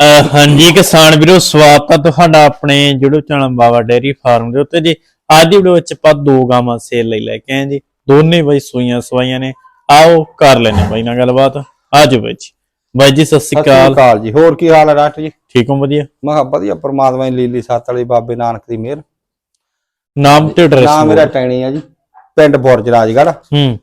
ਹਾਂਜੀ ਕਿਸਾਨ ਵੀਰੋ ਸਵਾਗਤ ਹੈ ਤੁਹਾਡਾ ਆਪਣੇ ਜਿਹੜੇ ਚੈਨਲ ਬਾਬਾ ਡੇਰੀ ਫਾਰਮ ਦੇ ਉੱਤੇ ਜੀ। ਅੱਜ ਦੀ ਵੀਡੀਓ ਵਿੱਚ ਆਪਾਂ ਦੋ ਗਾਵਾਂ ਸੇਲ ਲਈ ਲੈ ਕੇ ਆਏ ਜੀ। ਦੋਨੇ ਬਈ ਸੂਈਆਂ ਸਵਾਈਆਂ ਨੇ। ਆਓ ਕਰ ਲੈਣੇ ਬਾਈ ਨਾਲ ਗੱਲਬਾਤ। ਆਜੋ ਬਾਈ ਜੀ। ਬਾਈ ਜੀ ਸਤਿ ਸ਼੍ਰੀ ਸਤਿ ਸ੍ਰੀ ਅਕਾਲ ਜੀ। ਹੋਰ ਕੀ ਹਾਲ ਹੈ ਡਾਕਟਰ ਜੀ? ਠੀਕ ਹੋ ਵਧੀਆ? ਮੈਂ ਕਿਹਾ ਵਧੀਆ ਪ੍ਰਮਾਤਮਾ ਦੀ ਲੀਲੀ ਸੱਤ ਵਾਲੇ ਬਾਬੇ ਨਾਨਕ ਦੀ ਮਿਹਰ। ਨਾਮ ਤੇ ਐਡਰੈਸ ਨਾਮ ਮੇਰਾ ਟੈਣੀ ਆ ਜੀ। ਪਿੰਡ ਬੁਰਜ ਰਾਜਗੜ੍ਹ। ਹੂੰ।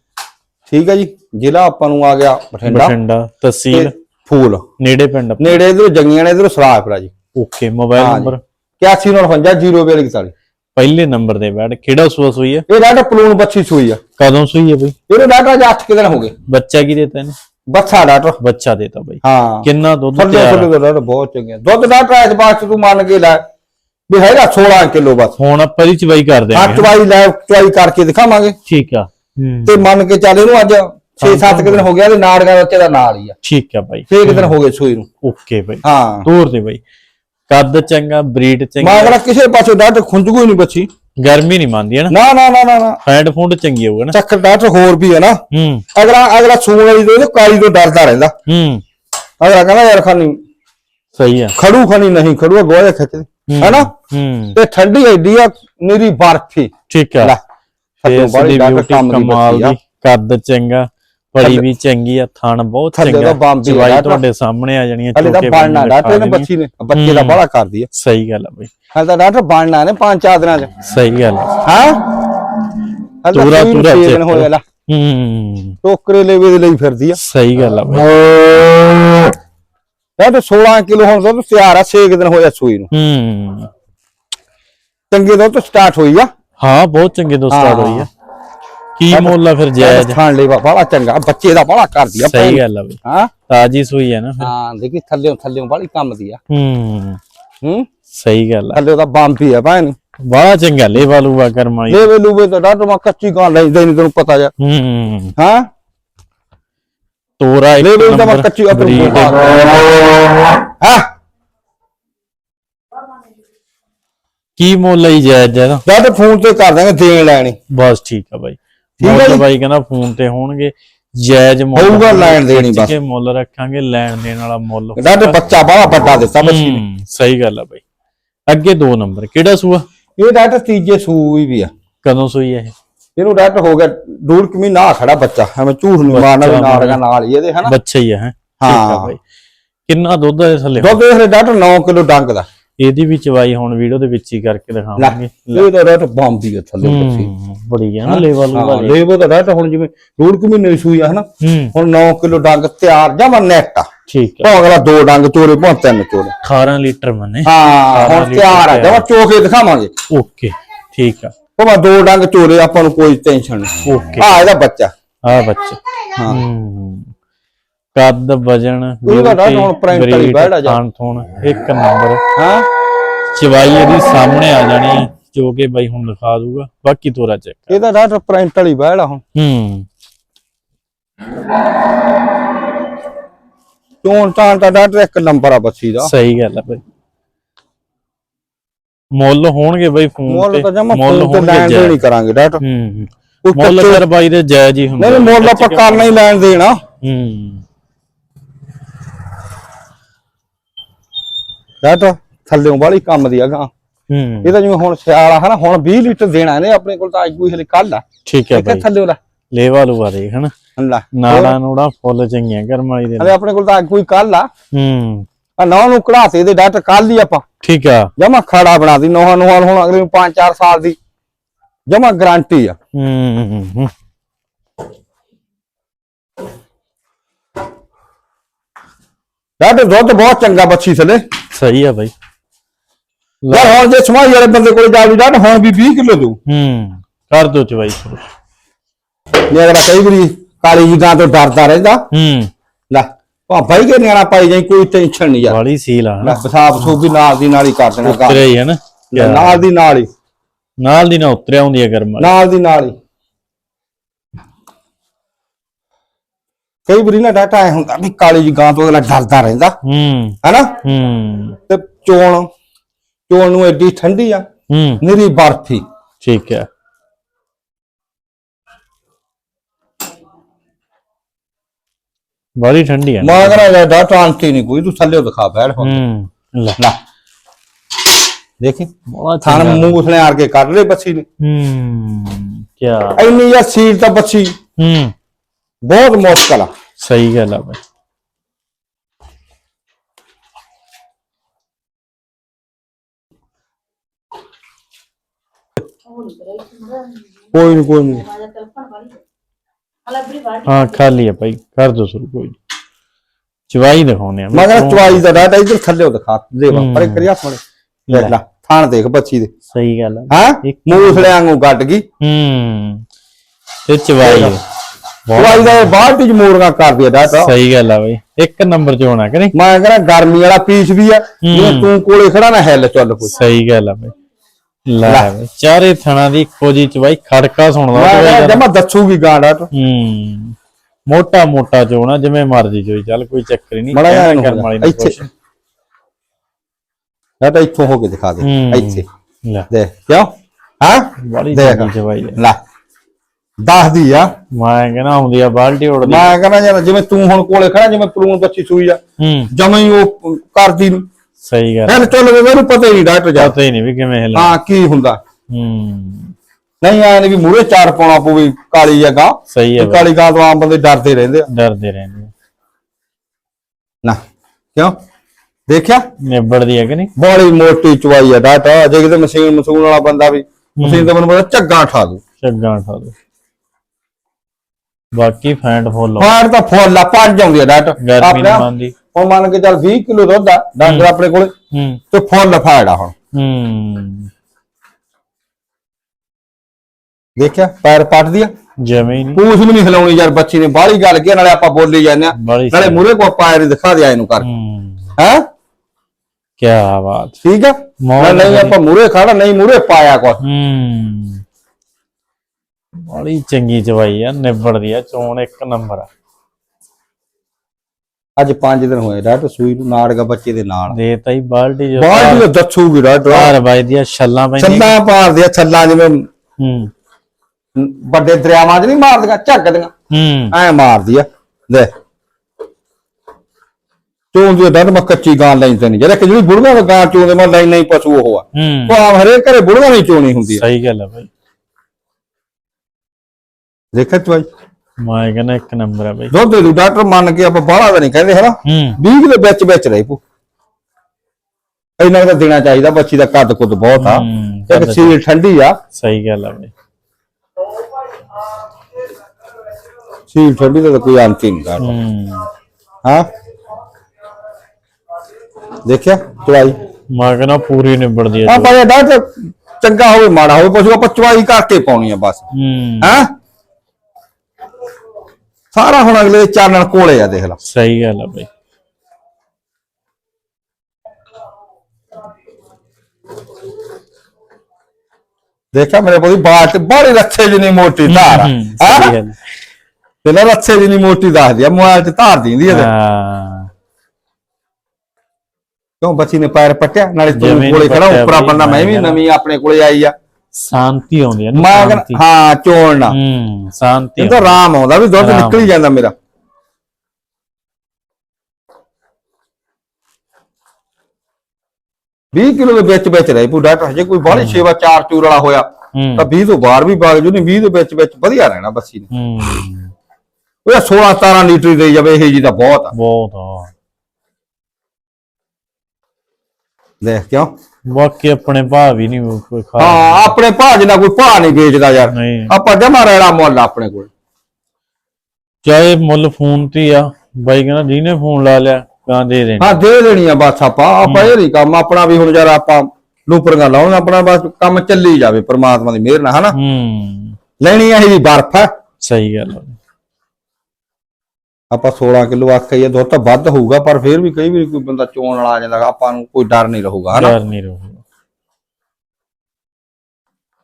ਠੀਕ ਹੈ ਜੀ। ਜ਼ਿਲ੍ਹਾ ਆਪਾਂ ਨੂੰ ਆ ਗਿਆ ਬਠਿੰਡਾ। ਬਠਿੰਡਾ ਤਹਿਸੀਲ। ਫੂਲ। ਨੇੜੇ ਪਿੰਡ ਨੇੜੇ ਇਧਰੋਂ ਜੰਗੀਆਂ ਨੇ ਇਧਰੋਂ ਸਰਾਜਪੁਰਾ ਜੀ। ਓਕੇ ਮੋਬਾਈਲ ਹਾਂ ਜੀ। ਨੰਬਰ 8195 ਪਹਿਲੇ ਨੰਬਰ ਦੇ ਬੈਠ ਕਿਹੜਾ ਸੂਆ ਸੂਈ ਹੈ ਇਹ ਡਾਕਟਰ ਪਲੂਨ ਬੱਚੀ ਸੂਈ ਆ। ਕਦੋਂ ਸੂਈ ਹੈ ਬਈ? ਇਹਨੂੰ ਡਾਕਟਰ ਅੱਜ 8 ਦਿਨ ਹੋ ਗਏ। ਬੱਚਾ ਕੀ ਦੇਤਾ ਇਹਨੇ? ਬੱਚਾ ਡਾਕਟਰ। ਬੱਚਾ ਦੇਤਾ ਬਈ। ਹਾਂ। ਕਿੰਨਾ ਦੁੱਧ ਥੱਲੇ ਤਿਆਰ ਆ? ਥੱਲੇ ਬਹੁਤ ਚੰਗੇ। ਦੁੱਧ ਡਾਕਟਰ ਇਸ ਚ ਤੂੰ ਮੰਨ ਕੇ ਲੈ। ਵੀ ਹੈਗਾ 16 ਕਿਲੋ ਬਸ। ਹੁਣ ਆਪਾਂ ਇਹਦੀ ਚਵਾਈ ਕਰ ਹਾਂ ਚਵਾਈ ਲੈ ਚਵਾਈ ਕਰਕੇ ਦਿਖਾਵਾਂਗੇ। ਠੀਕ ਆ। ਤੇ ਮੰਨ ਕੇ ਚੱਲ ਇਹਨੂੰ ਅੱਜ 6-7 ਦਿਨ ਹੋ ਗਿਆ ਤੇ ਨਾੜਗਾ ਬੱਚੇ ਦਾ ਨਾਲ ਹੀ ਆ। ਠੀਕ ਆ ਬਾਈ। 6 ਦਿਨ ਹੋ। ਗਏ ਸੂਈ ਨੂੰ। ਓਕੇ ਬਾਈ। ਹਾਂ। ਤੋਰ ਦੇ ਬਾਈ। ਕੱਦ ਚੰਗਾ ਬਰੀਡ ਮੈਂ ਚੰਗੀ ਅਗਲਾ ਕਿਸੇ ਪਾਸੋਂ ਡਾਕਟਰ ਖੁੰਝਗੂ ਹੀ ਨਹੀਂ ਬੱਚੀ। ਗਰਮੀ ਨਹੀਂ ਮੰਨਦੀ ਹੈ ਨਾ। ਨਾ ਨਾ ਨਾ ਨਾ ਫੈਂਡ ਫੂਡ ਚੰਗੀ ਹੋਊਗਾ ਨਾ। ਚੱਕਰ ਡਾਕਟਰ ਹੋਰ ਵੀ ਹੈ ਨਾ। ਹੂੰ। ਅਗਲਾ ਅਗਲਾ ਸੂਣ ਵਾਲੀ ਇਹਨੂੰ ਕਾਲੀ ਤੋਂ ਡਰਦਾ ਰਹਿੰਦਾ। ਹੂੰ। ਅਗਲਾ ਕਹਿੰਦਾ ਯਾਰ ਖਾਨੀ ਸਹੀ ਆ। ਖੜੂ ਖਾਨੀ ਨਹੀਂ ਖੜੂ ਗੋਇਆ ਖਿੱਚਦੇ ਹੂੰ, ਹੂੰ। ਤੇ ਠੰਡੀ ਐਡੀ ਆ ਮੇਰੀ ਬਰਫੀ। ਠੀਕ ਆ। ਲੈ ਦੀ ਡਾਕਟਰ ਬਿਊਟੀ ਕੰਮ ਦੀ ਕਮਾਲ। ਦੀ। ਕੱਦ ਚੰਗਾ ਥੱਲੇ- ਵੀ ਚੰਗੀ ਆ ਥਣ ਬਹੁਤ ਚੰਗਾ ਚਵਾਈ। ਤੁਹਾਡੇ ਸਾਹਮਣੇ ਆ ਜਾਣੀਆਂ ਹਲੇ ਤਾਂ ਛੋਟੇ ਬਣਨਾ ਡਾਕਟਰ ਨੇ ਬੱਚੀ ਨੇ ਬੱਚੇ ਦਾ ਹੂੰ। ਬੜਾ ਕਰਦੀ ਆ। ਸਹੀ ਗੱਲ ਆ ਬਈ। ਹਲੇ ਤਾਂ ਡਾਕਟਰ ਬਣਨਾ ਨੇ ਪੰਜ ਚਾਰ ਦਿਨਾਂ ਚ। ਸਹੀ ਗੱਲ ਹਾਂ? ਹਲੇ ਪੂਰਾ- ਤਾਂ ਪੂਰਾ ਛੇ ਦਿਨ check ਹੋਏ ਲੈ ਹੂੰ। ਟੋਕਰੇ ਲੈਵੇ ਦੇ ਲਈ ਫਿਰਦੀ ਆ। ਸਹੀ ਗੱਲ ਆ ਬਈ। ਇਹ ਤਾਂ 16 ਕਿਲੋ ਹੁਣ ਦੁੱਧ ਤਿਆਰ ਆ 6 ਦਿਨ ਹੋਇਆ ਸੂਈ ਨੂੰ। ਹੂੰ। ਚੰਗੇ ਦੁੱਧ ਸਟਾਰਟ ਹੋਈ ਆ। ਹਾਂ ਬਹੁਤ ਚੰਗੇ ਤੋਂ ਸਟਾਰਟ ਹੋਈ ਆ। ਕੀ ਮੁੱਲ ਆ ਫਿਰ ਜਾਇਜ਼? ਖਾਣ ਲਈ ਬੜਾ ਚੰਗਾ ਬੱਚੇ ਦਾ ਬੜਾ ਕਰਦੀ ਆ ਸਹੀ ਗੱਲ ਆ ਬਈ। ਹਾਂ? ਤਾਜੀ ਸੂਈ ਆ ਨਾ ਫਿਰ। ਹਾਂ ਦੇਖੀ ਥੱਲੇ ਥੱਲੇ ਬੜੀ ਕੰਮ ਦੀ ਆ। ਹੂੰ। ਹੂੰ? ਸਹੀ ਗੱਲ ਆ। ਥੱਲੇ ਬੰਬ ਹੀ ਆ ਭੈਣ। ਬੜਾ ਚੰਗਾ ਲੈ ਵਾਲੂਆ ਕਰਮਾਈ ਲੈ ਵੇ ਲੂਵੇ ਤਾਂ ਡਾਟਰ ਮਾ ਕੱਚੀ ਗਾਂ ਲੈਂਦੇ ਨਹੀਂ ਤੈਨੂੰ ਪਤਾ ਜਾ। ਹੂੰ। ਹਾਂ? ਤੋਰਾ ਇੱਕ ਲੈ ਵੇ ਤਾਂ ਮੈਂ ਕੱਚੀ ਆਪਣੀ ਹਾਂ? ਕੀ ਮੁੱਲ ਆਈ ਜਾਇਜ਼ ਜਰਾ ਡਾਟਰ ਫੋਨ ਤੇ ਕਰ ਦਾਂਗੇ ਦੇਣ ਲੈਣੀ। ਬਸ ਠੀਕ ਆ ਬਾਈ। ਠੀਕ ਮੁੱਲ ਜੀ। ਬਾਈ ਕਹਿੰਦਾ ਫੋਨ ਤੇ ਹੋਣਗੇ ਜਾਇਜ਼ ਮੁੱਲ ਹੋਊਗਾ ਲੈਣ ਦੇਣੀ ਬਸ। ਕੇ ਮੁੱਲ ਰੱਖਾਂਗੇ ਲੈਣ ਦੇਣ ਵਾਲਾ ਮੁੱਲ ਡਾਟਰ ਬੱਚਾ ਬੜਾ ਵੱਡਾ ਦਿੱਤਾ ਬੱਚੀ ਨੇ। ਹੂੰ, ਸਹੀ ਗੱਲ ਆ ਬਾਈ। ਅੱਗੇ ਦੋ ਨੰਬਰ ਕਿਹੜਾ ਸੂਆ? ਇਹ ਡਾਟਰ ਤੀਜੇ ਸੂਈ ਵੀ ਆ। ਕਦੋਂ ਸੂਈ ਆ ਇਹ? ਇਹਨੂੰ ਡਾਟਰ ਹੋ ਗਿਆ ਡੂੜ ਕੁ ਮਹੀਨਾ ਆ ਖੜਾ ਬੱਚਾ ਐਵੇਂ ਝੂਠ ਨਹੀਂ ਮਾਰਨਾ ਵੀ ਨਾਲ ਦਾ ਨਾਲ ਹੀ ਇਹਦੇ ਹਨਾ? ਬੱਚਾ ਹੀ ਹੈ? ਹਾਂ। ਬਾਈ। ਕਿੰਨਾ ਦੁੱਧ ਇਹ ਥੱਲੇ? ਦੁੱਧ ਇਹ ਡਾਟਰ 9 ਕਿਲੋ ਡੰਗ ਦਾ। ਇਹਦੀ ਵੀ ਚਵਾਈ ਹੁਣ ਵੀਡੀਓ ਦੇ ਵਿੱਚ ਹੀ ਕਰਕੇ ਦਿਖਾਵਾਂਗੇ। ਇਹ ਤਾਂ ਡਾਟਰ ਬੰਬੀ ਆ ਥੱਲੇ ਹੂੰ, ਬੜੀ ਆ ਨਾ ਲੈਵਲ ਹਾਂ ਵਾਲੀ। ਲੇਬਰ ਦਾ ਡਾਟਰ ਹੁਣ ਜਿਵੇਂ ਡੂੜ ਕੁ ਮਹੀਨੇ ਦੀ ਸੂਈ ਆ ਹਨਾ? ਹੂੰ। ਹੁਣ 9 ਕਿਲੋ ਡੰਗ ਤਿਆਰ ਜਮਾ ਨੈਟ ਆ। ਠੀਕ ਭਾਵੇਂ ਅਗਲਾ ਦੋ ਡੰਗ ਚੋਰੇ ਭਾਵੇਂ ਤਿੰਨ ਚੋਰੇ। 18 ਲੀਟਰ ਮੰਨੇ। ਹਾਂ ਹੁਣ ਤਿਆਰ ਆ ਜਮਾ ਚੋਕੇ ਦਿਖਾਵਾਂਗੇ। ਓਕੇ ਠੀਕ ਆ। ਭਾਵੇਂ ਦੋ ਡੰਗ ਚੋਰੇ ਆਪਾਂ ਨੂੰ ਕੋਈ ਟੈਨਸ਼ਨ ਨਹੀਂ। ਓਕੇ। ਆ ਇਹਦਾ ਬੱਚਾ। ਆ ਬੱਚਾ। ਹਾਂ। ਹੂੰ। ਕੱਦ ਵਜਨ ਉਹਦਾ ਨਾ ਹੁਣ print ਵਾਲੀ ਬੈੜ ਜਾ। ਖਾਣ ਥੋਣ ਇੱਕ ਨੰਬਰ। ਹਾਂ। ਚਵਾਈ ਇਹਦੀ ਸਾਹਮਣੇ ਆ ਜਾਣੀ ਹੈ ਜੋ ਕਿ ਬਾਈ ਹੁਣ ਦਿਖਾ ਦੂਗਾ ਬਾਕੀ ਤੋਰਾ ਚੈੱਕ ਇਹਦਾ ਡਾਟਰ ਪ੍ਰਿੰਟ ਵਾਲੀ ਬੈੜ ਆ ਹੁਣ। ਹੂੰ। ਚੋਣ ਦਾ ਡਾਟਰ ਇੱਕ ਨੰਬਰ ਆ ਬੱਚੀ ਦਾ। ਸਹੀ ਗੱਲ ਆ ਬਾਈ। ਮੁੱਲ ਹੋਣਗੇ ਬਾਈ ਫੋਨ ਮੁੱਲ ਤੇ। ਤਾਂ ਮੁੱਲ ਤੇ ਹੋਣਗੇ ਜਾਇਜ਼। ਨਹੀਂ ਕਰਾਂਗੇ ਡਾਟਰ ਹੂੰ ਮੁੱਲ ਫਿਰ ਬਾਈ ਦੇ ਜਾਇਜ਼ ਹੀ ਹੁੰਦਾ ਨਹੀਂ ਮੁੱਲ ਆਪਾਂ ਕਰਨਾ ਹੀ ਲੈਣ ਦੇਣਾ ਹੂੰ। ਡਾਟਰ ਥੱਲੇੋਂ ਵਾਲੀ ਕੰਮ ਦੀ ਆ ਗਾਂ। ਹੂੰ। ਇਹ ਤਾਂ ਜਿਵੇਂ ਹੁਣ ਸਿਆਲ ਆ ਹਨਾ ਹੁਣ 20 ਲੀਟਰ ਦੇਣਾ ਇਹਨੇ ਆਪਣੇ ਕੋਲ ਤਾਂ ਅੱਜ ਕੋਈ ਹਲੇ ਕੱਲ ਆ। ਠੀਕ ਹੈ ਬਾਈ। ਥੱਲੇ ਉਹਦਾ ਲੇਵਾ ਲੂਆ ਦੇਖ ਹਨਾ। ਹੰਲਾ ਨਾੜਾ ਨੂੜਾ ਫੁੱਲ ਚੰਗੀਆਂ ਗਰਮ ਵਾਲੀ ਦੇ ਹਲੇ ਆਪਣੇ ਕੋਲ ਤਾਂ ਅੱਜ ਕੋਈ ਕੱਲ ਆ। ਹੂੰ। ਆ ਨੌ ਨੂੰ ਕਢਾਤੇ ਇਹਦੇ ਡਾਟਰ ਕੱਲ ਹੀ ਆਪਾਂ। ਠੀਕ ਆ। ਜਮਾ ਖੜਾ ਬਣਾ ਦੀ ਨੋਹਾਂ ਨੋਹਾਂ ਹੁਣ ਅਗਲੇ ਨੂੰ 5-4 ਸਾਲ ਦੀ। ਜਮਾ ਗਾਰੰਟੀ ਆ। ਹੂੰ ਹੂੰ। ਡਾਟਰ ਦੁੱਧ ਬਹੁਤ ਚੰਗਾ ਬੱਚੀ ਥਲੇ ਸਹੀ ਆ ਬਾਈ। ਯਾਰ ਹੁਣ ਜੇ ਸਮਾਈ ਵਾਲੇ ਬੰਦੇ ਕੋਲ ਜਾ ਵੀ ਡਾਟਰ ਹੁਣ ਵੀ 20 ਕਿਲੋ ਦੂ ਹੂੰ ਕਰ ਦੋ ਚਵਾਈ। ਨੇ ਅਗਲਾ ਕਈ ਵਾਰੀ ਕਾਲੀ ਜੀ ਗਾਂ ਤੋਂ ਡਰਦਾ ਰਹਿੰਦਾ। ਹੂੰ। ਲੈ ਭਾਪਾ ਹੀ ਕੇ ਨਿਆਣਾ ਪਾਈ ਜਾਈ ਕੋਈ ਟੈਨਸ਼ਨ ਨਹੀਂ ਯਾਰ। ਵਾਲੀ ਸੀਲ ਆ। ਲੈ ਬਸਾਬ ਸੂ ਵੀ ਨਾਲ ਦੀ ਨਾਲ ਹੀ ਕਰ ਦੇਣਾ ਉਤਰਿਆ ਹੀ ਹੈ ਨਾ। ਨਾਲ ਦੀ ਨਾਲ ਹੀ। ਨਾਲ ਦੀ ਨਾ ਉਤਰਿਆ ਹੁੰਦੀ ਹੈ ਗਰਮ ਵਾਲੀ। ਨਾਲ ਦੀ ਨਾਲ ਹੀ। ਕਈ ਵਾਰੀ ਨਾ ਡਾਟਾ ਐ ਹੁੰਦਾ ਵੀ ਕਾਲੀ ਜੀ ਗਾਂ ਤੋਂ ਅਗਲਾ ਡਰਦਾ ਰਹਿੰਦਾ। ਹੂੰ। ਹੈਨਾ? ਹੂੰ। ਤੇ ਚੋਣ ਚੋਣ ਨੂੰ ਐਡੀ ਠੰਡੀ ਆ ਹੂੰ। ਨਿਰੀ ਬਰਫੀ। ਠੀਕ ਹੈ। ਬੜੀ ਠੰਡੀ ਆ ਮੈਂ ਕਹਿੰਦਾ ਡਾਕਟਰ ਆਂਟੀ ਨਹੀਂ ਕੋਈ ਤੂੰ ਥੱਲੇ ਦਿਖਾ ਬੈਠ ਹੁਣ। ਹੂੰ। ਲੈ। ਲੈ ਦੇਖੀ ਚੰਗਾ। ਮੂੰਹ ਉਸਨੇ ਆੜ ਕੇ ਕੱਢ ਲਏ ਬੱਚੀ ਨੇ। ਹੂੰ। ਕੀ ਇੰਨੀ ਜਾਂ ਸੀਲ ਤਾਂ ਬੱਚੀ। ਹੂੰ। ਬਹੁਤ ਮੁਸ਼ਕਲ ਆ। ਸਹੀ ਗੱਲ ਆ ਬਾਈ। ਕੋਈ ਨਹੀਂ ਕੋਈ ਨਹੀਂ ਹਾਂ ਖਾਲੀ ਆ ਭਾਈ ਕਰ ਦੋ ਸ਼ੁਰੂ ਕੋਈ ਨੀ। ਚਵਾਈ ਦਿਖਾਉਨੇ ਆ। ਮੈਂ ਕਹਿੰਦਾ ਚਵਾਈ ਦਾ ਡਾਟਾ ਇਧਰ ਥੱਲੇ ਦਿਖਾ ਦੇ ਵਾ ਹੂੰ। ਪਰੇ ਕਰਿਆ ਥੋੜੇ ਦੇਖ ਲੈ ਥਣ ਦੇਖ ਬੱਚੀ ਦੇ। ਸਹੀ ਗੱਲ ਆ। ਹਾਂ? ਉਸਲੇ ਵਾਂਗੂ ਗੱਡ ਗਈ। ਹੂੰ। ਤੇ ਚਵਾਈ ਆ। ਚਵਾਈ ਦਾ ਬਾਅਦ ਵਿੱਚ ਮੋੜਗਾ ਕਰਦੀ ਆ ਡਾਟਾ ਸਹੀ ਗੱਲ ਆ ਬਾਈ। ਇੱਕ ਨੰਬਰ ਚ ਹੋਣਾ ਕਿ ਨਹੀਂ? ਮੈਂ ਕਹਿੰਦਾ ਗਰਮੀ ਵਾਲਾ ਪੀਸ ਵੀ ਆ ਜਿਵੇਂ ਤੂੰ ਕੋਲੇ ਖੜਾ ਨਾ ਹਿੱਲ ਚੱਲ ਕੋਈ। ਸਹੀ ਗੱਲ ਆ ਬਾਈ। ਲੈ ਬਈ ਚਾਰੇ ਥਣਾ ਦੀ ਇੱਕੋ ਜੀ ਚਵਾਈ ਖੜਕਾ ਸੁਣਦਾ ਮੈਂ। ਜਮਾ ਦੱਸੂਗੀ ਗਾਂ ਡਾਟਾ ਹੂੰ। ਮੋਟਾ ਮੋਟਾ ਚੋਣਾ ਜਿਵੇਂ ਮਰਜ਼ੀ ਚੋਈ ਚੱਲ ਕੋਈ ਚੱਕਰ ਨਹੀਂ। ਮੜਾ ਕਰਮ ਵਾਲੀ ਨੂੰ ਇੱਥੇ। ਡਾਟਾ ਇੱਥੋਂ ਹੋ ਕੇ ਦਿਖਾ ਦੇ। ਇੱਥੇ। ਲੈ। ਦੇਖ ਕਿਉਂ? ਹਾਂ? ਬੜੀ ਦੇਖ। ਆ। ਲੈ। ਦੱਸਦੀ ਆ। ਮੈਂ ਕਹਿੰਦਾ ਆਉਂਦੀ ਆ ਬਾਲਟੀ ਉੜਦੀ। ਮੈਂ ਕਹਿੰਦਾ ਯਾਰ ਜਿਵੇਂ ਤੂੰ ਹੁਣ ਕੋਲੇ ਖੜਾ ਜਿਵੇਂ ਪਲੂਣ ਬੱਚੀ ਸੂਈ ਆ ਹੂੰ। ਜਮਾਂ ਹੀ ਉਹ ਕਰਦੀ ਨੂੰ। ਸਹੀ ਗੱਲ। ਫਿਰ ਚੱਲ ਮੈਨੂੰ ਪਤਾ ਹੀ ਨਹੀਂ ਡਾਕਟਰ ਜਾ। ਪਤਾ ਹੀ ਨਹੀਂ ਵੀ ਕਿਵੇਂ ਹਿੱਲਣਾ ਹਾਂ ਕੀ ਹੁੰਦਾ। ਹੂੰ। ਨਹੀਂ ਆਏ ਨੇ ਵੀ ਮੂਰੇ ਚਾਰ ਪਾਉਣਾ ਪਵੇ ਕਾਲੀ ਜਗਾ ਸਹੀ ਹੈ ਕਾਲੀ ਗਾਂ ਤੋਂ ਆਮ ਬੰਦੇ ਡਰਦੇ ਰਹਿੰਦੇ ਆ। ਡਰਦੇ ਰਹਿੰਦੇ ਆ। ਨਾ ਕਿਉਂ? ਦੇਖਿਆ? ਨਿਬੜਦੀ ਹੈ ਕਿ ਨਹੀਂ? ਬੜੀ ਮੋਟੀ ਚਵਾਈ ਆ ਡਾਟਾ ਜੇ ਕਿਤੇ ਮਸ਼ੀਨ ਮਸੂਨ ਵਾਲਾ ਬੰਦਾ ਵੀ ਮਸ਼ੀਨ ਤਾਂ ਮੈਨੂੰ ਪਤਾ ਝੱਗਾ ਠਾ ਦੂ। ਛੱਗਾਂ ਠਾ ਦੋ। ਬਾਕੀ ਫੈਂਟ ਫੁੱਲ ਫਾੜ ਤਾਂ ਫੁੱਲ ਆ ਪੰਜ ਆਉਂਦੀ ਆ ਡਾਟਾ। ਗਰਮੀ ਨਹੀਂ ਮੰਨਦੀ ਹੁਣ ਮੰਨ ਕੇ ਚੱਲ 20 ਕਿਲੋ ਦੁੱਧ ਆ ਡਾਂਗਰ ਆਪਣੇ ਕੋਲੇ ਹੂੰ। ਤੇ ਫੁੱਲ ਫਾੜਾ ਹੁਣ। ਹੂੰ। ਦੇਖਿਆ ਪੈਰ ਪੱਟਦੀ ਆ। ਜਮੇ ਹੀ ਨਹੀਂ। ਪੂਛ ਵੀ ਨਹੀਂ ਹਿਲਾਉਣੀ ਯਾਰ ਬੱਚੀ ਨੇ ਬਾਹਲੀ ਗੱਲ ਕੀ ਆ, ਨਾਲੇ ਆਪਾਂ ਬੋਲੀ ਜਾਂਦੇ ਆ। ਨਾਲੇ ਮੂਰੇ ਕੋ ਪਾਇਰ ਦਿਖਾ ਦਿਆ ਇਹਨੂੰ ਕਰ। ਹੂੰ। ਹੈ? ਕੀ ਬਾਤ। ਠੀਕ ਆ? ਮੌਜ ਨਹੀਂ ਆਪਾਂ ਮੂਰੇ ਖੜਾ ਨਹੀਂ ਮੂਰੇ ਪਾਇਆ ਕੁਛ ਹੂੰ। ਬੜੀ ਚੰਗੀ ਚਵਾਈ ਆ ਨਿਬੜਦੀ ਆ ਚੋਣ ਇੱਕ ਨੰਬਰ ਆ। ਅੱਜ 5 ਦਿਨ ਹੋਏ ਡਾਕਟਰ ਸੂਈ ਨੂੰ ਨਾੜਗਾ ਬੱਚੇ ਦੇ ਨਾਲ। ਦੇ ਤਾਈ ਬਾਲਟੀ ਜੋ ਬਾਹਰ ਵੀ ਦੱਸੂਗੀ ਡਾਕਟਰ। ਬਾਹਰ ਵੱਜਦੀਆਂ ਛੱਲਾਂ ਪੈਂਦੀਆਂ। ਛੱਲਾਂ ਪਾਰਦੇ ਆ ਛੱਲਾਂ ਜਿਵੇਂ ਹੂੰ। ਵੱਡੇ ਦਰਿਆਵਾਂ 'ਚ ਨਹੀਂ ਮਾਰਦੀਆਂ ਝੱਗਦੀਆਂ। ਹੂੰ। ਐ ਮਾਰਦੀ ਆ। ਲੈ। ਚੋਂਦੀ ਆ ਡਾਕਟਰ ਮੈਂ ਕੱਚੀ ਗਾਂ ਲਈ ਤੇ ਨਹੀਂ। ਜਿਹੜਾ ਕਿ ਜਿਹੜੀ ਬੁੜੀਆਂ ਦਾ ਗਾਂ ਚੋਂਦੇ ਮੈਂ ਲਈ ਨਹੀਂ ਪਸ਼ੂ ਉਹ ਆ। ਹੂੰ। ਆਮ ਹਰੇਕ ਘਰੇ ਬੁੜੀਆਂ ਨਹੀਂ ਚੋਣੀ ਹੁੰਦੀ ਸਹੀ ਗੱਲ ਆ ਭਾਈ ਦੇਖਿਆ ਤੂੰ ਮੈਂ ਕਹਿੰਦਾ ਇੱਕ ਨੰਬਰ ਆ ਭਾਈ ਦੁੱਧ ਦੇ ਦੂ ਡਾਕਟਰ ਮੰਨ ਕੇ ਆਪਾਂ ਬਾਹਲਾ ਤਾਂ ਨਹੀਂ ਕਹਿੰਦੇ ਹਨਾ? ਹੂੰ। 20 ਦੇ ਵਿੱਚ ਵਿੱਚ ਰਹੀ ਪੂ। ਕੁ ਤਾਂ ਦੇਣਾ ਚਾਹੀਦਾ ਬੱਚੀ ਦਾ ਕੱਦ ਕੁੱਦ ਬਹੁਤ ਆ। ਹੂੰ, ਕੱਦ ਸੀਲ ਠੰਡੀ ਆ। ਸਹੀ ਗੱਲ ਆ ਭਾਈ ਸੀਲ ਠੰਡੀ ਦਾ ਤਾਂ ਕੋਈ ਅੰਤ ਹੀ ਨਹੀਂ ਗਾ ਹੂੰ। ਹਾਂ? ਦੇਖਿਆ ਚਵਾਈ ਮੈਂ ਕਹਿੰਦਾ ਪੂਰੀ ਨਿਬੜਦੀ ਆ ਆਪਾਂ ਇਹ ਡਾਕਟਰ ਚੰਗਾ ਹੋਵੇ ਮਾੜਾ ਹੋਵੇ ਪਸ਼ੂ ਆਪਾਂ ਚਵਾਈ ਕਰਕੇ ਪਾਉਣੀ ਆ ਬਸ। ਹੂੰ। ਹਾਂ? ਸਾਰਾ ਹੁਣ ਅਗਲੇ ਦੇ ਚਾਨਣ ਕੋਲੇ ਆ ਦੇਖ ਲੈ। ਸਹੀ ਗੱਲ ਆ ਭਾਈ ਦੇਖਿਆ ਮੇਰੇ ਕੋਲ ਬਾਤ ਬੜੀ ਰੱਥੇ ਜਿੰਨੀ ਮੋਟੀ ਧਾਰ ਆ। ਸਹੀ ਗੱਲ ਤੇ ਨਾ ਰੱਥੇ ਜਿੰਨੀ ਮੋਟੀ ਦੱਸਦੀ ਆ ਮੋਬਾਈਲ ਤੇ ਧਾਰ ਦਿੰਦੀ ਤੇ। ਹਾਂ। ਕਿਉਂ ਬੱਚੀ ਨੇ ਪੈਰ ਪੱਟਿਆ? ਨਾਲੇ ਤੂੰ ਕੋਲੇ ਖੜਾ ਉੱਪਰਾ ਬਈ, ਬੰਦਾ ਮੈਂ ਵੀ ਨਵੀਂ ਆਪਣੇ ਕੋਲੇ ਆਈ ਆ। ਸ਼ਾਂਤੀ ਆਉਂਦੀ ਆ ਨਾ ਮੈਂ ਕਹਿੰਦਾ ਸ਼ਾਂਤੀ। ਹਾਂ ਚੋਣਨਾ ਹੂੰ ਸ਼ਾਂਤੀ ਇਹ ਤਾਂ ਆਰਾਮ ਆਉਂਦਾ ਵੀ ਦੁੱਧ ਆਰਾਮ। ਨਿਕਲ ਹੀ ਜਾਂਦਾ ਮੇਰਾ। ਵੀਹ ਕਿਲੋ ਦੇ ਵਿੱਚ ਵਿੱਚ ਰਹੀ ਪੂ ਡਾਕਟਰ ਜੇ ਕੋਈ ਬਾਹਲੀ ਸੇਵਾ ਚਾਰ ਚੂਰ ਵਾਲਾ ਹੋਇਆ ਹੂੰ। ਤਾਂ 20 ਤੋਂ ਬਾਹਰ ਵੀ ਬਾਗ ਜੂ ਨਹੀਂ 20 ਦੇ ਵਿੱਚ ਵਿੱਚ ਵਧੀਆ ਰਹਿਣਾ ਬੱਸੀ ਨੇ। ਹੂੰ। ਉਹ 16 17 ਲੀਟਰ ਹੀ ਦੇਈ ਜਾਵੇ ਇਹ ਜੀ ਤਾਂ ਬਹੁਤ ਆ। ਬਹੁਤ ਆ। ਦੇਖ ਕਿਉਂ? ਬਾਕੀ ਆਪਣੇ ਭਾਅ ਵੀ ਨਹੀਂ ਕੋਈ ਹਾਂ ਆਪਣੇ ਭਾਜ ਨਾਲ ਕੋਈ ਭਾਅ ਨਹੀਂ ਵੇਚਦਾ ਯਾਰ। ਨਹੀਂ। ਆਪਾਂ ਜਮਾ ਰੈੜਾ ਮੁੱਲ ਆਪਣੇ ਕੋਲ। ਚਾਹੇ ਮੁੱਲ ਫੋਨ ਤੇ ਹੀ ਆ ਬਾਈ ਕਹਿੰਦਾ ਜਿਹਨੇ ਫੋਨ ਲਾ ਲਿਆ ਕਾਂ ਦੇ ਦੇਣੀ। ਹਾਂ ਦੇ ਦੇਣੀ ਆ ਬਸ ਆਪਾਂ ਆਪਾਂ ਇਹ ਨਹੀਂ ਕੰਮ ਆਪਣਾ ਵੀ ਹੁਣ ਯਾਰ ਆਪਾਂ ਲੂਪਰੀਆਂ ਲਾਉਣ ਆਪਣਾ ਬਸ ਕੰਮ ਚੱਲੀ ਜਾਵੇ ਪ੍ਰਮਾਤਮਾ ਦੀ ਮਿਹਰ ਨਾਲ ਹਨਾ? ਹੂੰ। ਲੈਣੀ ਆ ਇਹਦੀ ਬਰਫ। ਆ ਸਹੀ ਗੱਲ ਆ। ਆਪਾਂ 16 ਕਿਲੋ ਆਖਿਆ ਦੁੱਧ ਤਾਂ ਵੱਧ ਹੋਊਗਾ ਪਰ ਫਿਰ ਵੀ ਕਈ ਵਾਰੀ ਕੋਈ ਬੰਦਾ ਚੋਣ ਵਾਲਾ ਆ ਜਾਂਦਾ ਆਪਾਂ ਨੂੰ ਕੋਈ ਡਰ ਨਹੀਂ ਰਹੂਗਾ ਹਨਾ? ਡਰ ਨਹੀਂ ਰਹੂਗਾ।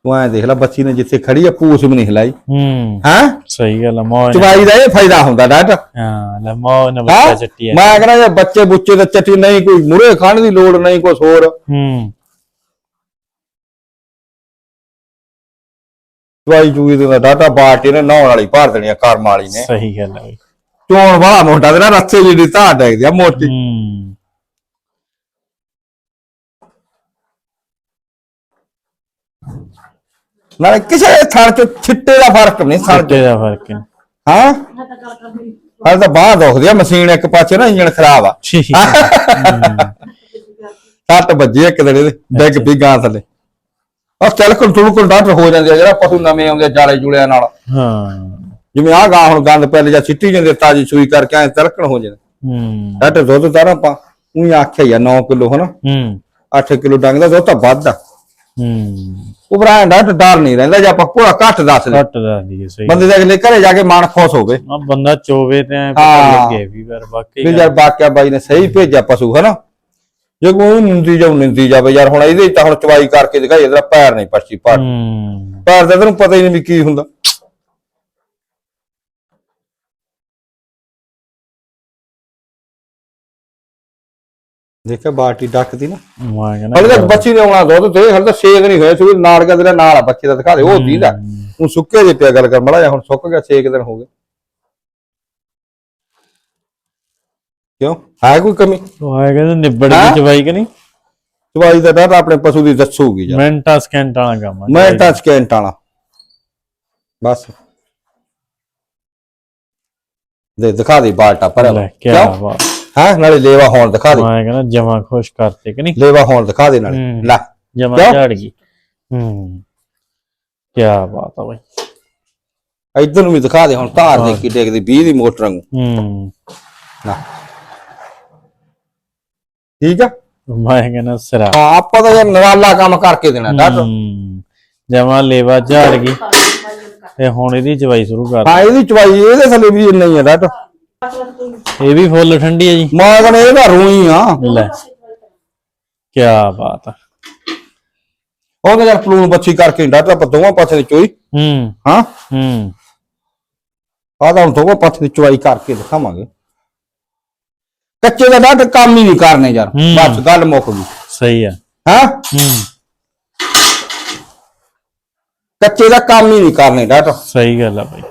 ਤੂੰ ਐ ਦੇਖ ਲੈ ਬੱਚੀ ਨੇ ਜਿੱਥੇ ਖੜੀ ਆ ਪੂਛ ਵੀ ਨਹੀਂ ਹਿਲਾਈ। ਹੂੰ। ਹੈ? ਸਹੀ ਗੱਲ ਆ ਮੌਜ ਚਵਾਈ ਦਾ ਇਹ ਫਾਇਦਾ ਹੁੰਦਾ ਡਾਟ ਹਾਂ ਲੈ ਮੌਜ ਨਾ ਬੱਚਾ? ਚੱਟੀ ਆ। ਮੈਂ ਕਹਿੰਦਾ ਜੇ ਬੱਚੇ ਬੁੱਚੇ ਦਾ ਚੱਟੀ ਨਹੀਂ ਕੋਈ ਮੁਰੇ ਖਾਣ ਦੀ ਲੋੜ ਨਹੀਂ ਕੁਛ ਹੋਰ। ਹੂੰ। ਚਵਾਈ ਚੂਈ ਦਾ ਡਾਟਾ ਬਾਟ ਇਹਨੇ ਨਹਾਉਣ ਵਾਲੀ ਭਰ ਦੇਣੀ ਆ ਕਰਮ ਵਾਲੀ ਨੇ। ਸਹੀ ਗੱਲ ਆ ਬਈ। ਚੋਣ ਵਾਲਾ ਮੋਟਾ ਤੇ ਨਾ ਰੱਸੇ ਜਿਹੜੀ ਧਾਰ ਡੈਗਦੀ ਆ ਮੋਟੀ। ਹੂੰ ਨਾਲੇ ਕਿਸੇ ਥਣ ਚ ਛਿੱਟੇ ਦਾ ਫ਼ਰਕ ਨਹੀਂ ਛੱਟੇ ਦਾ ਫ਼ਰਕ ਹੈ। ਹਾਂ? ਹਾਲੇ ਤਾਂ ਬਾਹਰ ਦੁਖਦੀ ਆ ਮਸ਼ੀਨ ਇੱਕ ਪਾਸੇ ਨਾ ਇੰਜਣ ਖਰਾਬ ਆ। ਸੱਟ ਵੱਜੀ ਇੱਕ ਦਿਨ ਇਹਦੇ ਡਿੱਗ ਪਈ ਗਾਂ ਥੱਲੇ। ਉਹ ਚੱਲ ਕੰਟਰੋਲ ਕੰਟਰੋਲ ਹੋ ਜਾਂਦੇ ਆ ਜਿਹੜਾ ਪਸ਼ੂ ਨਵੇਂ ਆਉਂਦੇ ਆ ਜਾਲੇ ਜੁਲਿਆਂ ਨਾਲ। ਹਾਂ। ਜਿਵੇਂ ਆਹ ਗਾਂ ਹੁਣ ਗੰਦ ਪਹਿਲੇ ਜਾਂ ਸਿੱਟੀ ਜਾਂਦੇ ਤਾਜੀ ਸੂਈ ਕਰਕੇ ਐ ਤਿਲਕਣ ਹੋ ਜਾਂਦੇ ਹੂੰ। ਸੱਟ ਦੁੱਧ ਤਾਂ ਨਾ ਆਪਾਂ ਉਹੀ ਆਖਿਆ ਆ 9 ਕਿਲੋ ਹਨਾ। ਹੂੰ। 8 ਕਿਲੋ ਡੰਗ ਦਾ ਦੁੱਧ ਤਾਂ ਵੱਧ ਆ। ਹੂੰ। ਉਹ ਭਰਾ ਦਾ ਡਰ ਨਹੀਂ ਰਹਿੰਦਾ ਜੇ ਆਪਾਂ ਪੂਰਾ ਘੱਟ ਦੱਸ ਦੇ ਘੱਟ ਦਾ ਦੀ ਸਹੀ ਬੰਦੇ ਦੇ ਅਗਲੇ ਘਰੇ ਜਾ ਕੇ ਮਨ ਖੁਸ਼ ਹੋਵੇ। ਆ ਬੰਦਾ ਚੋਵੇ ਤੇ ਐਂ ਪਤਾ। ਲੱਗੇ ਵੀ ਵਾਰ ਵਾਕਈ ਵੀ ਯਾਰ ਬਾਕਿਆ ਬਾਈ ਨੇ ਸਹੀ ਭੇਜਿਆ ਪਸ਼ੂ ਹਨਾ। ਜੇ ਕੋਈ ਨਿੰਦੀ ਜਾਉ ਨਿੰਦੀ ਜਾਵੇ ਯਾਰ ਹੁਣ ਇਹਦੇ ਤਾਂ ਹੁਣ ਚਵਾਈ ਕਰਕੇ ਦਿਖਾਈ ਇਹਦਾ ਪੈਰ ਨਹੀਂ ਪਰਚੀ ਪਾੜ ਹੂੰ। ਪੈਰ ਦਾ ਤੈਨੂੰ ਪਤਾ ਹੀ ਨਹੀਂ ਵੀ ਕੀ ਹੁੰਦਾ। ਦੇਖਿਆ ਬਾਟੀ ਡੱਕਦੀ ਨਾ। ਮੈਂ ਕਹਿੰਦਾ ਹਲੇ ਬੱਚੀ ਨੇ ਆਉਣਾ ਦੁੱਧ ਤੇ ਹਲੇ ਤਾਂ ਛੇਕ ਨਹੀਂ ਹੋਇਆ ਸੂਈ ਨਾਲ ਗਿਆ ਤੇਰਾ ਨਾਲ ਆ ਬੱਚੇ ਦਾ ਦਿਖਾ ਦੇ ਉਹ ਦੀਦਾ। ਹੁਣ ਸੁੱਕੇ ਜੇ ਪਿਆ ਗੱਲ ਕਰ ਮੜਾ ਹੁਣ ਸੁੱਕ ਗਿਆ ਛੇਕ ਦਿਨ ਹੋ ਗਏ। ਕਿਉਂ? ਹੈ ਕੋਈ ਕਮੀ? ਉਹ ਹੈ ਕਹਿੰਦਾ ਨਿਬੜ? ਦੀ ਚਵਾਈ ਕਿ ਨਹੀਂ? ਚਵਾਈ ਦਾ ਡਰ ਆਪਣੇ ਪਸ਼ੂ ਦੀ ਦੱਸੂਗੀ ਯਾਰ ਮਿੰਟਾਂ ਸਕਿੰਟਾਂ ਵਾਲਾ ਕੰਮ ਆ। ਮੈਂ ਟੱਚ ਕੈਂਟ ਵਾਲਾ। ਬਸ। ਦੇ ਦਿਖਾ ਦੇ ਬਾਲਟਾ ਪਰ ਲੈ ਕੀ ਬਾਤ। ਹਾਂ? ਨਾਲੇ ਲੇਵਾ ਹੋਣ ਦਿਖਾ ਦੇ। ਮੈਂ ਕਹਿੰਦਾ ਜਮਾ ਖੁਸ਼ ਕਰਤੇ ਕਿ ਨਹੀਂ? ਲੇਵਾ ਹੋਣ ਦਿਖਾ ਦੇ ਨਾਲੇ। ਹੂੰ। ਲੈ। ਜਮਾ ਕਿਉਂ? ਝੜ ਗਈ। ਹੂੰ। ਕੀ ਬਾਤ ਆ ਬਈ। ਇੱਧਰ ਨੂੰ ਵੀ ਦਿਖਾ ਦੇ ਹੁਣ ਧਾਰ ਦੇ ਕੀ ਡੇਗਦੀ 20 ਦੀ ਮੋਟਰ ਨੂੰ ਹੂੰ। ਨਾ ਠੀਕ ਆ? ਮੈਂ ਕਹਿੰਦਾ ਸਿਰਾ। ਹਾਂ ਆਪਾਂ ਤਾਂ ਯਾਰ ਨਰਾਲਾ ਕੰਮ ਕਰਕੇ ਦੇਣਾ ਡਾਟ ਜਮਾ ਲੇਵਾ ਝੜ ਗਈ। ਤੇ ਹੁਣ ਇਹਦੀ ਚਵਾਈ ਸ਼ੁਰੂ ਕਰ। ਹਾਂ ਇਹਦੀ ਚਵਾਈ ਇਹਦੇ ਥੱਲੇ ਵੀ ਇੰਨਾ ਹੀ ਆ ਡਾਟ ਇਹ ਵੀ ਫੁੱਲ ਠੰਡੀ ਹੈ ਜੀ। ਮੈਂ ਕਹਿੰਦਾ ਇਹਦਾ ਰੂਈ ਆ। ਲੈ ਕੀ ਬਾਤ ਆ। ਉਹਦੇ ਯਾਰ ਪਲੂਨ ਬੱਚੀ ਕਰਕੇ ਡਾਟ ਆਪਾਂ ਦੋਵਾਂ ਪਾਸੇ ਦੀ ਚੋਈ। ਹੂੰ। ਹਾਂ? ਹੂੰ। ਤਾਂ ਹੁਣ ਦੋਵਾਂ ਪਾਸੇ ਦੀ ਚਵਾਈ ਕਰਕੇ ਦਿਖਾਵਾਂਗੇ। ਕੱਚੇ ਦਾ ਡਾਟ ਕੰਮ ਹੀ ਨਹੀਂ ਕਰਨੇ ਯਾਰ। ਹੂੰ। ਬਸ ਗੱਲ ਮੁੱਕ ਗਈ। ਸਹੀ ਆ। ਹਾਂ? ਹੂੰ। ਕੱਚੇ ਦਾ ਕੰਮ ਹੀ ਨਹੀਂ ਕਰਨੇ ਡਾਟ ਸਹੀ ਗੱਲ ਆ ਬਈ।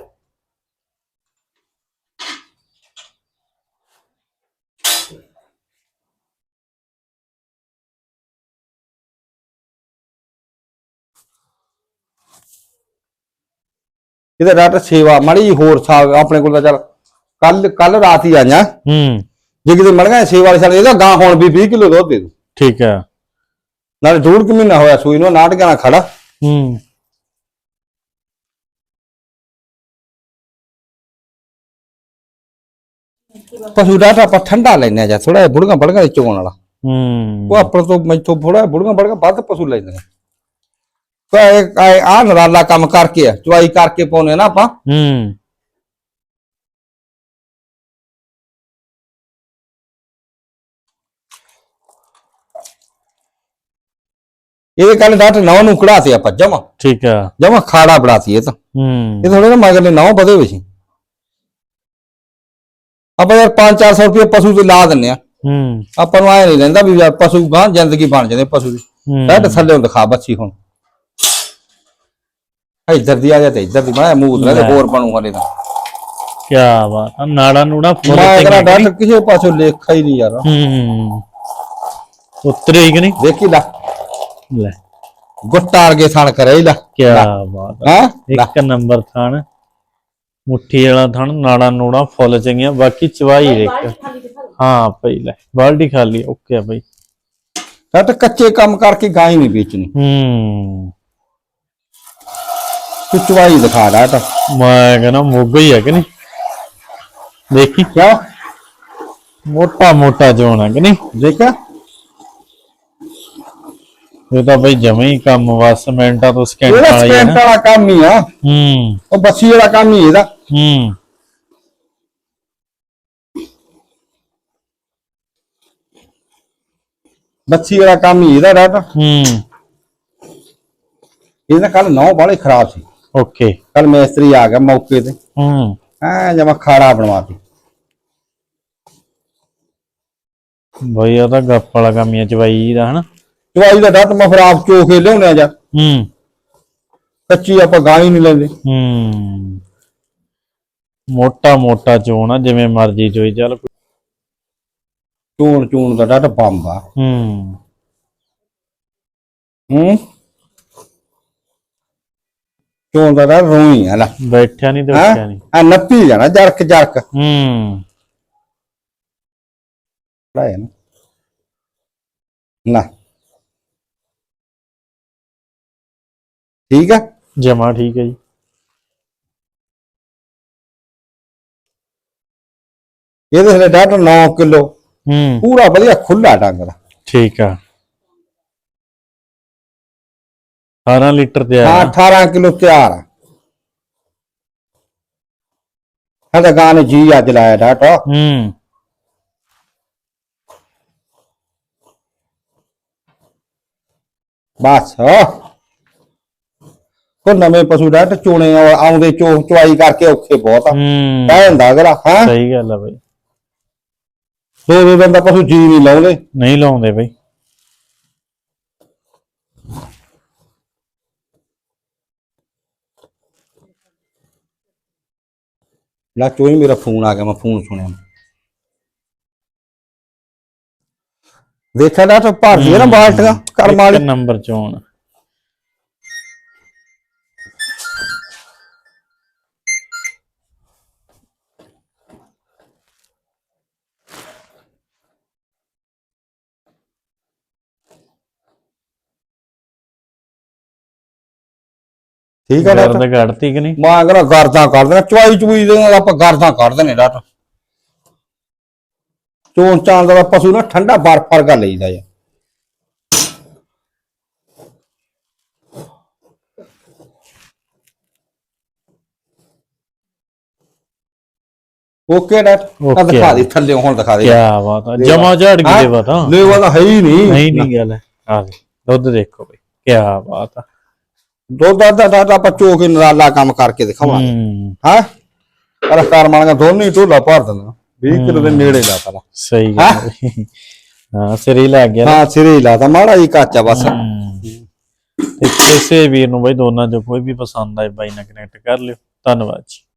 ਇਹਦਾ ਡਾਟ ਸੇਵਾ ਮਾੜੀ ਹੋਰ ਸਾਗ ਆਪਣੇ ਕੋਲ ਤਾਂ ਚੱਲ ਕੱਲ ਕੱਲ ਰਾਤ ਹੀ ਆਈਆਂ ਹੂੰ। ਜੇ ਕਿਤੇ ਮੜ ਗਿਆ ਸੇਵਾ ਵਾਲੇ ਸਾਲ ਇਹਦਾ ਗਾਂ ਹੁਣ ਵੀ 20 ਕਿਲੋ ਦੁੱਧ ਦੇ ਦੂ ਠੀਕ ਆ। ਨਾਲੇ ਡੂਢ ਕੁ ਮਹੀਨਾ ਹੋਇਆ ਸੂਈ ਨੂੰ ਨਾਟਕਾਂ ਨਾਲ ਖੜਾ। ਹੂੰ। ਪਸ਼ੂ ਡਾਟ ਆਪਾਂ ਠੰਡਾ ਲੈਨੇ ਆ ਜਾਂ ਥੋੜਾ ਜਿਹਾ ਬੁੜਗਾ ਬੜਗਾ ਚੋਣ ਵਾਲਾ। ਹੂੰ। ਉਹ ਆਪਣੇ ਤੋਂ ਮੈਥੋਂ ਥੋੜਾ ਬੁੜਗਾ ਬੜਗਾ ਵੱਧ ਪਸ਼ੂ ਲੈਂਦੇ ਨੇ। ਆ ਨਰਾਲਾ ਕੰਮ ਕਰਕੇ ਆ ਚੁਆਈ ਕਰਕੇ ਪਾਉਨੇ ਨਾ ਆਪਾਂ। ਹੂੰ। ਇਹਦੇ ਕੱਲ ਡਾਟ ਨੌ ਨੂੰ ਕਢਾਤੇ ਆਪਾਂ ਜਮਾ। ਠੀਕ ਆ। ਜਮਾ ਖਾੜਾ ਬੜਾਤੀ ਇਹ ਤਾਂ। ਹੂੰ। ਇਹ ਥੋੜੇ ਨਾ ਮਗਰਲੇ ਨੌ ਵਧੇ ਹੋਏ ਸੀ। ਆਪਾਂ ਯਾਰ 5-400 ਰੁਪਏ ਪਸ਼ੂ ਤੇ ਲਾ ਦਿੰਨੇ ਆ। ਹੂੰ। ਆਪਾਂ ਨੂੰ ਐ ਨਹੀਂ ਰਹਿੰਦਾ ਵੀ ਯਾਰ ਪਸ਼ੂ ਗਾਂ ਜ਼ਿੰਦਗੀ ਬਣ ਜਾਂਦੇ ਪਸ਼ੂ ਦੀ। ਡਾਟ ਥੱਲੇ ਦਿਖਾ ਬੱਚੀ ਹੁਣ। ਇੱਧਰ ਦੀ ਆ ਜਾ ਤੇ ਇੱਧਰ ਦੀ ਮੈਂ ਮੂੰਹ ਤੇ ਹੋਰ ਬਣੂ ਹਲੇ ਤਾਂ। ਕੀ ਬਾਤ ਆ ਨਾੜਾ ਨੂੜਾ ਫੁੱਲ ਮੈਂ ਤੇ ਡਾਟ ਕਿਸੇ ਪਾਸੋਂ ਲੇਖਾ ਹੀ ਨਹੀਂ ਯਾਰ। ਹੂੰ। ਉਤਰੇ ਹੀ ਕਿ ਨਹੀਂ? ਦੇਖੀ ਲੈ। ਲੈ। ਗੁੱਟਾ ਅਰਗੇ ਥਣ ਕਰੇ ਹੀ ਲੈ। ਕੀ ਬਾਤ ਆ। ਹਾਂ? ਇੱਕ ਨੰਬਰ ਥਣ ਮੁੱਠੀ ਵਾਲਾ ਥਣ ਨਾੜਾ ਨੂੜਾ ਫੁੱਲ ਚੰਗੀਆਂ ਬਾਕੀ ਚਵਾਈ ਦੇਖ। ਹਾਂ ਪਈ ਲੈ। ਬਾਲਟੀ ਖਾਲੀ ਓਕੇ ਆ ਬਈ। ਡਾਟ ਕੱਚੇ ਕੰਮ ਕਰਕੇ ਗਾਂ ਹੀ ਨਹੀਂ ਵੇਚਣੀ। ਹੂੰ। ਤੂੰ ਚਵਾਈ ਦਿਖਾ ਡਾਟ ਮੈਂ ਕਹਿੰਦਾ ਮੋਗਾ ਹੀ ਹੈ ਕਿ ਨਹੀਂ? ਦੇਖੀ। ਕਿਉਂ? ਮੋਟਾ ਮੋਟਾ ਜੋਨ ਹੈ ਕਿ ਨਹੀਂ? ਦੇਖਿਆ? ਇਹ ਤਾਂ ਬਈ ਜਮੇ ਹੀ ਕੰਮ ਵਸ ਮਿੰਟਾਂ ਤੋਂ ਸਕਿੰਟ ਇਹਦਾ ਵਾਲਾ ਹੀ ਨਾ। ਵਾਲਾ ਕੰਮ ਹੀ ਆ ਹੂੰ। ਉਹ ਬੱਸੀ ਵਾਲਾ ਕੰਮ ਹੀ ਇਹਦਾ। ਹੂੰ। ਬੱਸੀ ਵਾਲਾ ਕੰਮ ਹੀ ਇਹਦਾ ਡਾਟ ਹੂੰ। ਇਹਦਾ ਕੱਲ ਨੌ ਬਾਲੇ ਖਰਾਬ ਸੀ। ਓਕੇ। ਕੱਲ ਮਿਸਤਰੀ ਆ ਗਿਆ ਮੌਕੇ ਤੇ। ਹੂੰ। ਐ ਜਮਾ ਖਾੜਾ ਬਣਵਾਤੀ ਬਈ ਉਹ ਤਾਂ ਗੱਪ ਵਾਲਾ ਕੰਮ ਹੀ ਹੈ ਚਵਾਈ ਦਾ ਹਨਾ? ਚਵਾਈ ਦਾ ਡੱਟ ਮੈਂ ਫਿਰ ਆਪ ਚੋ ਕੇ ਲਿਆਉਣੇ ਆ ਜਾ। ਹੂੰ। ਕੱਚੀ ਆਪਾਂ ਗਾਂ ਹੀ ਨਹੀਂ ਲੈਂਦੇ। ਹੂੰ। ਮੋਟਾ ਮੋਟਾ ਚੋਣ ਆ ਜਿਵੇਂ ਮਰਜ਼ੀ ਚੋਈ ਚੱਲ ਚੂਣ ਚੂਣ ਦਾ ਡੱਟ ਬੰਬ ਆ ਹੂੰ। ਹੂੰ। ਚੂਣ ਦਾ ਰੋਈ ਆ ਲੈ ਬੈਠਿਆ ਨਹੀਂ ਤੇ? ਉੱਠਿਆ ਨਹੀਂ ਆ ਨੱਪੀ ਜਾਣਾ ਜਰਕ ਜਰਕ। ਹੂੰ। ਲਾਇਆ ਨਾ। ਨਾ। ਠੀਕ ਆ? ਜਮਾ ਠੀਕ ਹੈ ਜੀ। ਇਹਦੇ ਥੱਲੇ ਡੱਟ 9 ਕਿਲੋ। ਹੂੰ। ਪੂਰਾ ਵਧੀਆ ਖੁੱਲਾ ਡੰਗਰ ਠੀਕ ਆ। 18 ਲੀਟਰ ਤੇ ਹਾਂ ਆ 18 ਕਿਲੋ ਤਿਆਰ ਆ। ਸਾਡਾ ਗਾਣੇ ਜੀ ਅੱਜ ਲਾਇਆ ਡਾਟ ਹੂੰ। ਬਸ। ਕੋ ਨਵੇਂ ਪਸ਼ੂ ਡਾਟ ਚੋਣੇ ਆਉਂਦੇ ਚੋ ਚਵਾਈ ਕਰਕੇ ਔਖੇ ਬਹੁਤ ਆ। ਹੂੰ। ਕਹਿ ਹੁੰਦਾ ਅਗਲਾ ਹਾਂ? ਸਹੀ ਗੱਲ ਆ ਬਈ। ਦੋ ਦੋ ਦਿਨ ਦਾ ਪਸ਼ੂ ਜੀ ਨਹੀਂ ਲਾਉਂਦੇ। ਨਹੀਂ ਲਾਉਂਦੇ ਬਈ। ਲੈ ਚੋਈ ਮੇਰਾ ਫੋਨ ਆ ਗਿਆ ਮੈਂ ਫੋਨ ਸੁਣਿਆ। ਦੇਖਿਆ ਭਰਦੀ ਨਾ ਬਾਲਟੀਆਂ ਕਰਮ ਵਾਲੀ ਇੱਕ ਨੰਬਰ ਚੋਣ ਠੀਕ ਡਾਟ ਦਰਦ ਘੜਤੀ ਕਿ ਨਹੀਂ? ਮਾਂ ਕਹਿੰਦਾ ਗਰਦਾਂ ਕਰ ਦੇਣਾ ਚਵਾਈ ਚੁਈ ਦੇ ਆਪਾਂ ਗਰਦਾਂ ਕੱਢ ਦੇਣੇ ਡਾਟ ਚੋਣ ਚਾਂ ਦਾ ਪਸ਼ੂ ਨਾ ਠੰਡਾ ਬਰਫ ਵਰਗਾ ਲਈਦਾ ਆ। ਓਕੇ ਡਾਟ ਆ Okay ਦਿਖਾ। ਦੇ ਥੱਲੇ ਹੁਣ ਦਿਖਾ ਦੇ। ਕੀ ਬਾਤ ਆ ਜਮਾ ਝੜ ਗਈ ਦੇ ਬਾਤ ਆ ਲੈ ਵਾਲਾ ਹੈ ਹੀ ਨਹੀਂ। ਨਹੀਂ ਨਹੀਂ ਗੱਲ ਹੈ। ਆ ਦੇ ਦੁੱਧ ਦੇਖੋ ਬਈ ਕੀ ਬਾਤ ਆ। ਦੁੱਧ ਦਾ ਦਾ ਆਪਾਂ ਚੋ ਕੇ ਨਰਾਲਾ ਕੰਮ ਕਰਕੇ ਦਿਖਾਵਾਂਗੇ। ਹੂੰ। ਹਾਂ? ਪਰ ਕਾਰ ਮਾਣਗਾ ਦੋਨੇ ਢੋਲਾ ਭਰ ਦਿੰਦਾ। 20 ਕਿਲੋ ਦੇ ਨੇੜੇ ਲਾ ਤਾ ਸਹੀ ਗੱਲ। ਹਾਂ? ਸਿਰੇ ਲੱਗ ਗਿਆ। ਹਾਂ ਸਿਰੇ ਲਾਤਾ ਮਾੜਾ ਹੀ ਕੱਚਾ ਬਸ। ਤੇ ਕਿਸੇ ਵੀਰ ਨੂੰ ਬਈ ਦੋਨਾਂ ਚੋਂ ਕੋਈ ਵੀ ਪਸੰਦ ਆਏ ਬਾਈ ਨਾਲ ਕਨੈਕਟ ਕਰ ਲਿਓ। ਧੰਨਵਾਦ ਜੀ।